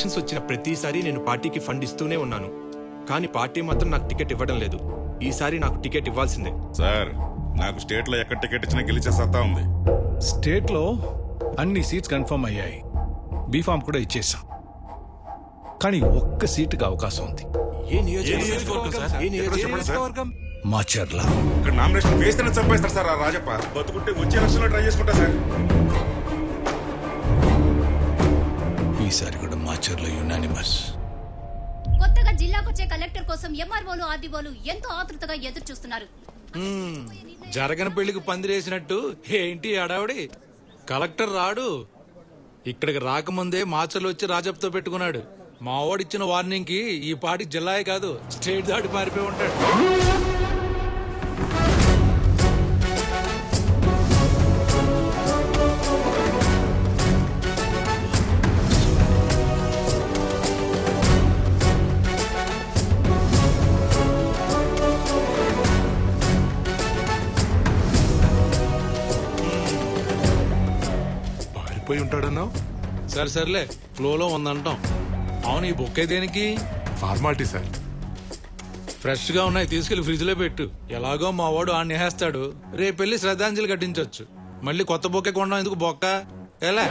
Elections వచ్చిన ప్రతిసారి నేను పార్టీకి ఫండ్ ఇస్తూనే ఉన్నాను. కానీ పార్టీ మాత్రం నాకు టికెట్ ఇవ్వడం లేదు. ఈసారి నాకు టికెట్ ఇవ్వాల్సిందే. సార్ నాకు స్టేట్లో ఎక్కడ టికెట్ ఇచ్చినా గెలిచే సత్తా ఉంది. స్టేట్లో అన్ని సీట్స్ కన్ఫర్మ్ అయ్యాయి. బీఫామ్ కూడా ఇచ్చేసాం. కానీ ఒక్క సీటుకి అవకాశం ఉంది. ఏ నియోజకవర్గం? సార్? ఏ నియోజకవర్గం? మాచర్ల. ఇక్కడ నామినేషన్ వేస్తేనే చంపేస్తారు సార్ ఆ రాజప్ప. బతుకుంటే వచ్చే ఎలక్షన్లో ట్రై చేసుకుంటా సార్. ఈసారి కూడా మాచర్ల యునానిమస్ కొత్తగా జిల్లాకొచ్చే కలెక్టర్ కోసం ఎంఆర్ఓలు ఆర్డీఓలు ఎంతో ఆతృతగా ఎదురు చూస్తున్నారు జరగని పెళ్ళికి పందిరేసినట్టు ఏంటి అడావిడి కలెక్టర్ రాడు. ఇక్కడికి రాకముందే మాచర్లు వచ్చి రాజప్తో పెట్టుకున్నాడు. మా వాడిచ్చిన వార్నింగ్కి ఈ పాటి జిల్లాయే కాదు స్టేట్ దాటి పారిపోయి ఉంటాడు. ఉంటాడన్నావు సరే సర్లే. ఫ్లోలో ఉందంటాం. అవును ఈ బుక్ దేనికి? Formality sir. ఫ్రెష్గా ఉన్నాయి తీసుకెళ్ళి ఫ్రిడ్జ్లో పెట్టు. ఎలాగో మా వాడు ఆ నేస్తాడు రేపు వెళ్ళి శ్రద్ధాంజలి కట్టించవచ్చు మళ్ళీ కొత్త బొక్కే కొనడం ఎందుకు బొక్క? ఎలా?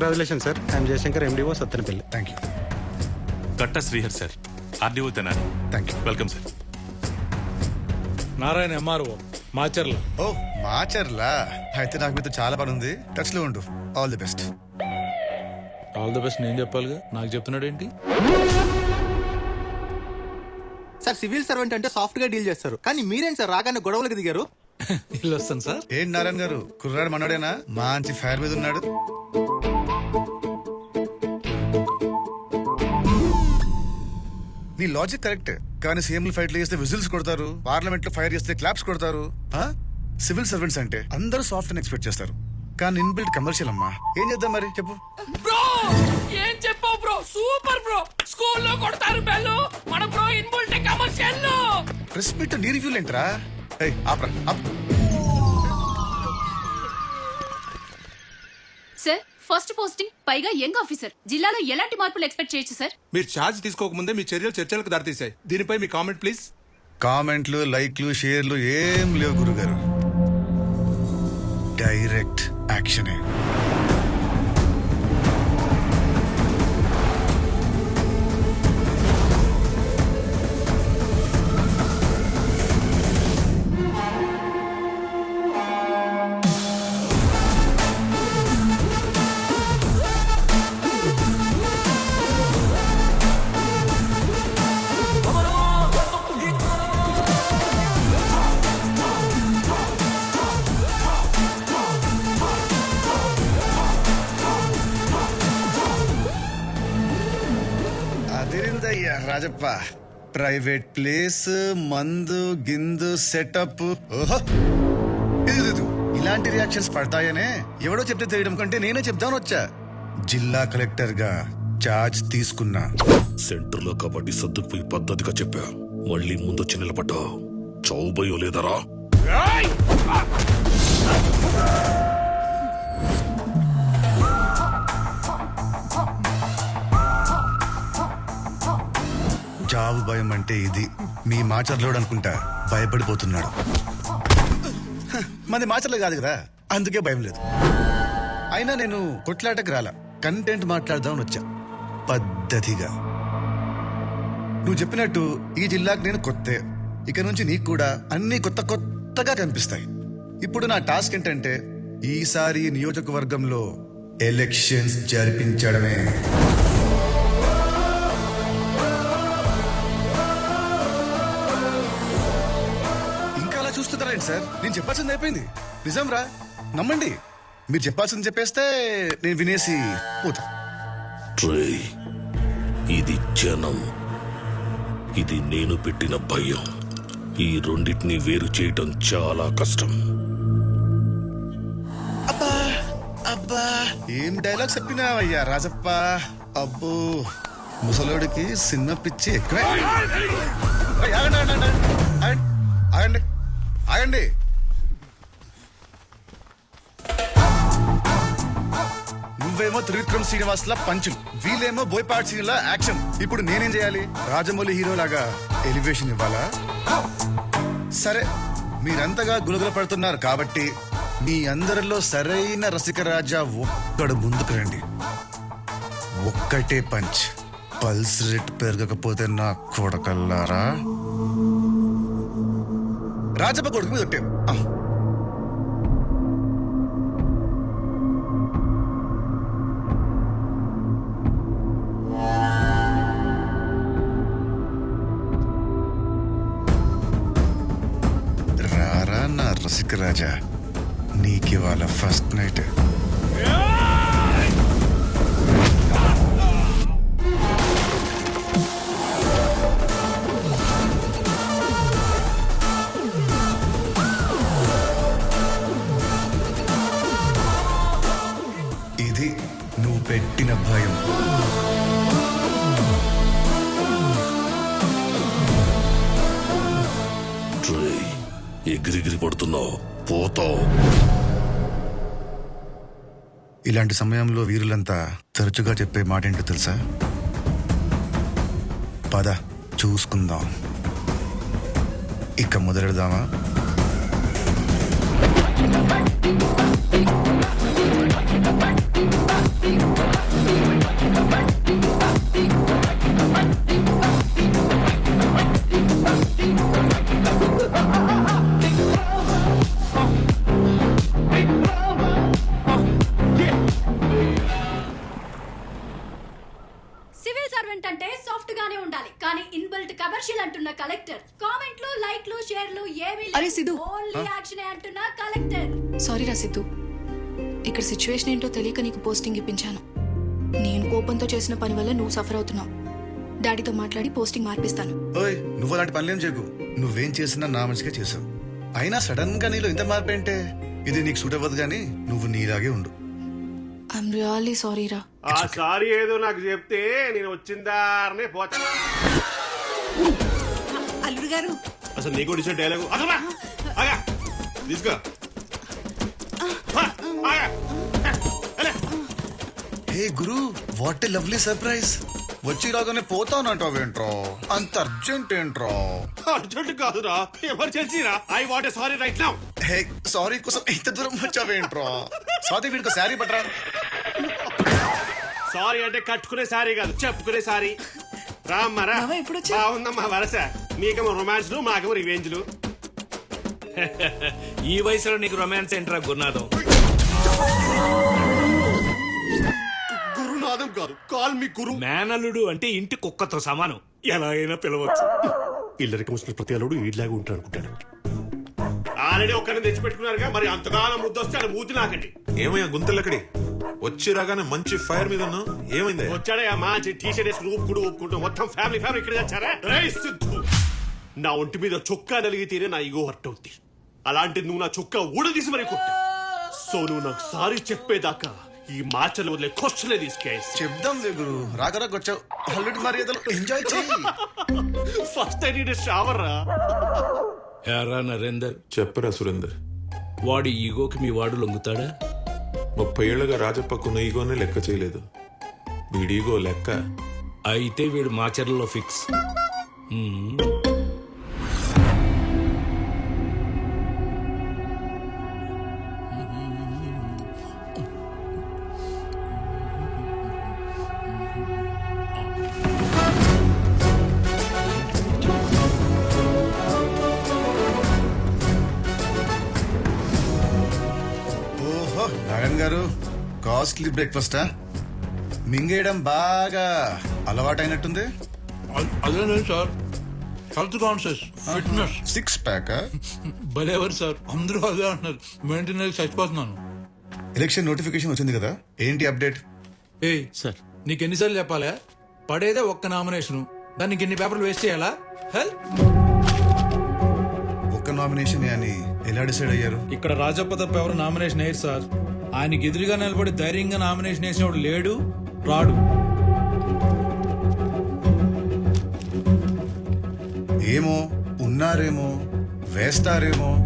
Congratulation sir I'm Jayashankar MDO Sattenapalli thank you Katta Srihar sir RDO Tenali thank you welcome sir Narayana MRO Macherla ఓ మాచర్లా అయితే నాకు మీతో చాలా పని ఉంది. టచ్లో ఉండు. All the best all the best నేను చెప్పాలిగా. నాకు చెప్తున్నాడు ఏంటి సార్ సివిల్ సర్వెంట్ అంటే సాఫ్ట్గా డీల్ చేస్తారు. కానీ మీరేం సార్ రాగానే గొడవలకు దిగారు? ఇల్లు వస్తాను సార్ ఏంటి నారాయణ గారు? కుర్రాడు మనోడేనా? మంచి ఫైర్ మీద ఉన్నాడు. నీ లాజిక్ కరెక్ట్ కానీ సీఎంలు ఫైట్లు చేస్తే విజిల్స్ కొడతారు. పార్లమెంట్లో ఫైర్ చేస్తే క్లాప్స్ కొడతారు. ఆ? సివిల్ సర్వెంట్స్ అంటే అందరూ సాఫ్ట్ అని ఎక్స్పెక్ట్ చేస్తారు. కానీ ఇన్బిల్ట్ కమర్షియల్ అమ్మా. ఏం చేద్దాం మరి? చెప్పు. బ్రో ఏం చెప్పావు బ్రో సూపర్ బ్రో స్కూల్లో కొడతారు బెల్లు. మన bro inbuilt commercial press meet నీ రివ్యూలు ఏంట్రా ఏయ్, ఆప్రా, ఆప్. సార్ ఫస్ట్ పోస్టింగ్ పైగా యంగ్ ఆఫీసర్. జిల్లాలో ఎలాంటి మార్పులు ఎక్స్పెక్ట్ చేయొచ్చు సార్? మీరు ఛార్జ్ తీసుకోకముందే మీ చర్యలు చర్చలకు దారితీశాయి. దీనిపై మీ కామెంట్ ప్లీజ్. కామెంట్లు లైక్లు షేర్లు ఏం లేవు గురుగారు. డైరెక్ట్ యాక్షనే. రాజప్ప ప్రైవేట్ ప్లేస్ మందు గిందు సెటప్ ఓహో! ఇది. ఇలాంటి రియాక్షన్స్ పడతాయనే. ఎవడో చెప్తే తెలియడం కంటే నేనే చెప్దామని వచ్చా. జిల్లా కలెక్టర్గా చార్జ్ తీసుకున్నా. సెంటర్లో కబడ్డీ సర్దుకుపోయి పద్ధతిగా చెప్పా. మళ్ళీ ముందొచ్చి నిలబడ్డా చౌబయో లేదరా? చావు భయం అంటే ఇది. మీ మాచర్లోడు అనుకుంటా భయపడిపోతున్నాడు. మరి మంది మాచర్లే కాదు కదా అందుకే భయం లేదు. అయినా నేను కొట్లాటకు రాలా. కంటెంట్ మాట్లాడదామని వచ్చా. పద్ధతిగా. నువ్వు చెప్పినట్టు ఈ జిల్లాకు నేను కొత్తే. ఇక నుంచి నీకు కూడా అన్ని కొత్త కొత్తగా కనిపిస్తాయి. ఇప్పుడు నా టాస్క్ ఏంటంటే ఈసారి నియోజకవర్గంలో ఎలక్షన్స్ జరిపించడమే. చూస్తున్నారేంటి సార్. నేను చెప్పాల్సింది అయిపోయింది. నిజం రా. నమ్మండి. మీరు చెప్పాల్సింది చెప్పేస్తే నేను వినేసి పోతా. ట్రే ఇది జనం. ఇది నేను పెట్టిన భయం. ఈ రెండింటిని వేరు చేయటం చాలా కష్టం. అబ్బా అబ్బా. ఏం డైలాగ్ చెప్పినావయ్యా రాజప్ప? అబ్బో. ముసలోడికి సిన్న పిచ్చి ఎక్కువే. ఏయ్, ఆగండి, ఆగండి, ఆగండి, ఆగండి. నువ్వేమో త్రివిక్రమ్ శ్రీనివాస్ లా పంచులు వీళ్ళేమో బోయపాటి సీన్ లా యాక్షన్. ఇప్పుడు నేనేం చేయాలి? రాజమౌళి హీరో లాగా ఎలివేషన్ ఇవ్వాలా? సరే మీరంతగా గులగుల పడుతున్నారు కాబట్టి మీ అందరిలో సరైన రసిక రాజా ఒక్కడు ముందుకు రండి. ఒక్కటే పంచ్. పల్స్ రేట్ పెరగకపోతే నా కొడకల్లారా? రాజప్ప కొడుకు మీద ఒట్టాం. రారా నా రసిక రాజా నీకివాళ ఫస్ట్ నైట్ ఎగిరిగిరి పడుతున్నావు పోతావు. ఇలాంటి సమయంలో వీరులంతా తరచుగా చెప్పే మాట ఏంటో తెలుసా? పద చూసుకుందాం. ఇక మొదలెడదామా? అరే సిద్ధు. ఓన్లీ యాక్షన్ అంటున్న కలెక్టర్. సారీ రా సిద్ధు. ఇక్కడ సిచ్యువేషన్ ఏంటో తెలియక నీకు పోస్టింగ్ ఇప్పించాను. నేను కోపంతో చేసిన పని వల్ల నువ్వు సఫర్ అవుతున్నావు. డాడీతో మాట్లాడి పోస్టింగ్ మార్పిస్తాను. ఓయ్ నువ్వు అలాంటి పనులేం చేయకు. నువ్వేం చేసినా నా మంచిగా చేసావు. అయినా సడన్గా నీలో ఇంత మార్పు ఏంటే? ఇది నీకు సూట్ అవ్వదు కానీ నువ్వు నీలాగే ఉండు. ఐఎమ్ రియల్లీ సారీ రా. ఆ సారీ ఏదో నాకు చెప్తే నేను వచ్చిందారనే పోతా. అల్లుడు గారు అసలు నీకు ఇచ్చిన డైలాగు అసలు ఆగా తీసుకో. హే గురు వాట్ ఏ లవ్లీ సర్ప్రైజ్ వచ్చి రాగానే పోతానంటావేంట్రా అంత అర్జెంట్ ఏంట్రా? అర్జెంట్ కాదురా ఎమర్జెన్సీరా I what sorry right now hey sorry కోసం ఇంత దూరం వచ్చావేంట్రా స్వాతి వీడికి శారీ పట్టరా. సారీ అంటే కట్టుకునే సారీ కాదు చెప్పుకునే సారీ రామ్మరా? బాగుందమ్మా వరస. మీకేమో రొమాన్స్లు మాకేమో రివెంజ్లు ఈ వయసులో నీకు రొమాన్స్ ఏంట్రా గురునాథం? గురునాథం కాదు కాల్ మీ గురు. మేనల్లుడు అంటే ఇంటి కుక్కతో సమానం. ఎలా అయినా పిలవచ్చు. ఇల్లరికి ముసిన ప్రతి అల్లుడు ఈడ్లాగా ఉంటాడు అనుకుంటాడు ఆల్రెడీ ఒక్కరిని తెచ్చిపెట్టుకున్నారుగా మరి అంతగానం ముద్దొస్తే అది మూతి నాకండి. ఏమయ్యా గుంతలక్కడి? వచ్చి రాగానే మంచి ఫైర్ మీద ఉన్నావు? ఏమైంది వచ్చాడే ఆ మంచి టీ షర్ట్ వేసుకుని ఊపుకుంటూ ఊపుకుంటూ మొత్తం ఫ్యామిలీ ఫ్యామిలీ ఇక్కడ తెచ్చారా సిద్ధు! నా ఒంటి మీద చొక్కా నలిగితేనే నా ఇగో హర్ట్ అవుద్ది. అలాంటి నువ్వు నా చొక్కా ఊడదీసి మరి కొట్టా. సో నువ్వు నాకు సారీ చెప్పేదాకా ఈ మార్చలు వదిలే క్వశ్చనే తీసుకేసి చెప్దాం గురు. రాగరాకు వచ్చావు. అల్లుడి మర్యాదలు ఎంజాయ్ చెయ్యి. ఫస్ట్ ఐ నీడ్ షవర్ రా. ఎరా నరేందర్? చెప్పరా సురేందర్. వాడి ఈగోకి మీ వాడు లొంగుతాడా? ముప్పై ఏళ్ళుగా రాజప్పకున్న ఈగోనే లెక్క చేయలేదు. వీడి ఈగో లెక్క. అయితే వీడు మాచర్లలో ఫిక్స్ గారు? కాస్ట్లీ బ్రేక్ఫాస్టా? మింగేయడం బాగా అలవాటైనట్టుంది. అదే లేదు sir? Health conscious fitness. Six pack? భలేవారు sir? అందరూ అదే అంటున్నారు. మెయింటైన్ చచ్చిపోతున్నాను. ఎలక్షన్ నోటిఫికేషన్ వచ్చింది కదా? ఏంటి అప్డేట్? ఏయ్ సార్ నీకు ఎన్నిసార్లు చెప్పాలా? పడేదే ఒక్క నామినేషన్. దానికి ఎన్ని పేపర్లు వేస్ట్ చేయాలా? హెల్ నామినేషన్ అని ఎలా డిసైడ్ అయ్యారు? ఇక్కడ రాజప్ప తప్ప ఎవరు నామినేషన్ వేయరు సార్. ఆయనకి ఎదురుగా నిలబడి ధైర్యంగా నామినేషన్ వేసినప్పుడు లేడు రాడు. ఏమో ఉన్నారేమో వేస్తారేమో.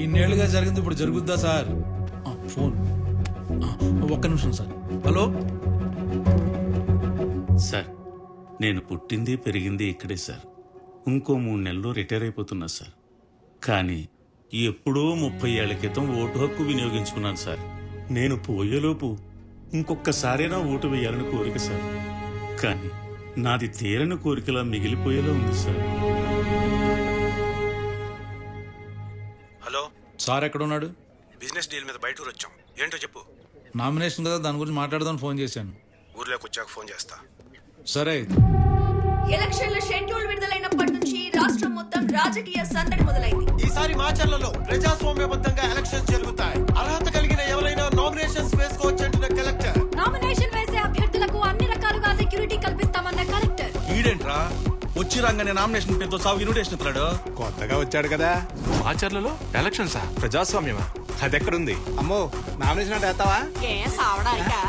ఇన్నేళ్ళుగా జరిగింది ఇప్పుడు జరుగుద్దా సార్? ఆ, ఫోన్. ఒక్క నిమిషం సార్. హలో? సార్ నేను పుట్టింది పెరిగింది ఇక్కడే సార్. ఇంకో మూడు నెలల్లో రిటైర్ అయిపోతున్నా సార్. కానీ ఎప్పుడో ముప్పై ఏళ్ళ క్రితం ఓటు హక్కు వినియోగించుకున్నాను సార్. నేను పోయేలోపు ఇంకొక్కసారైనా ఓటు వేయాలని కోరిక సార్. కానీ నాది తీరని కోరికలా మిగిలిపోయేలా ఉంది సార్. హలో? సార్ ఎక్కడ ఉన్నాడు బిజినెస్ డీల్ మీద బయట వచ్చాం ఏంటో చెప్పు. నామినేషన్ కదా దాని గురించి మాట్లాడదాం ఫోన్ చేశాను. ఊర్లోకి వచ్చాక ఫోన్ చేస్తా. సరే అయితే. ఎలక్షన్ల షెడ్యూల్ విడుదలైనప్పటి నుంచి రాష్ట్రం మొత్తం రాజకీయ సందడి మొదలైంది. ఈసారి మాచర్లలో ప్రజాస్వామ్యబద్ధంగా ఎలక్షన్స్ జరుగుతాయి. అర్హత కలిగిన ఎవరైనా నామినేషన్స్ వేసుకోవచ్చంటున్న కలెక్టర్. నామినేషన్ వేసే అభ్యర్థులకు అన్ని రకాలుగా సెక్యూరిటీ కల్పిస్తామన్న కలెక్టర్. ఈడేంట్రా? వచ్చి రాగానే నామినేషన్ పేరుతో సాగు ఇన్విటేషన్ ఇస్తున్నాడు. కొత్తగా వచ్చాడు కదా. ఆచరణలో ఎలక్షన్సా? ప్రజాస్వామ్యమా? అది ఎక్కడుంది అమ్మో నామినేషన్ అంటే వేస్తావా ఏ సావడానికా?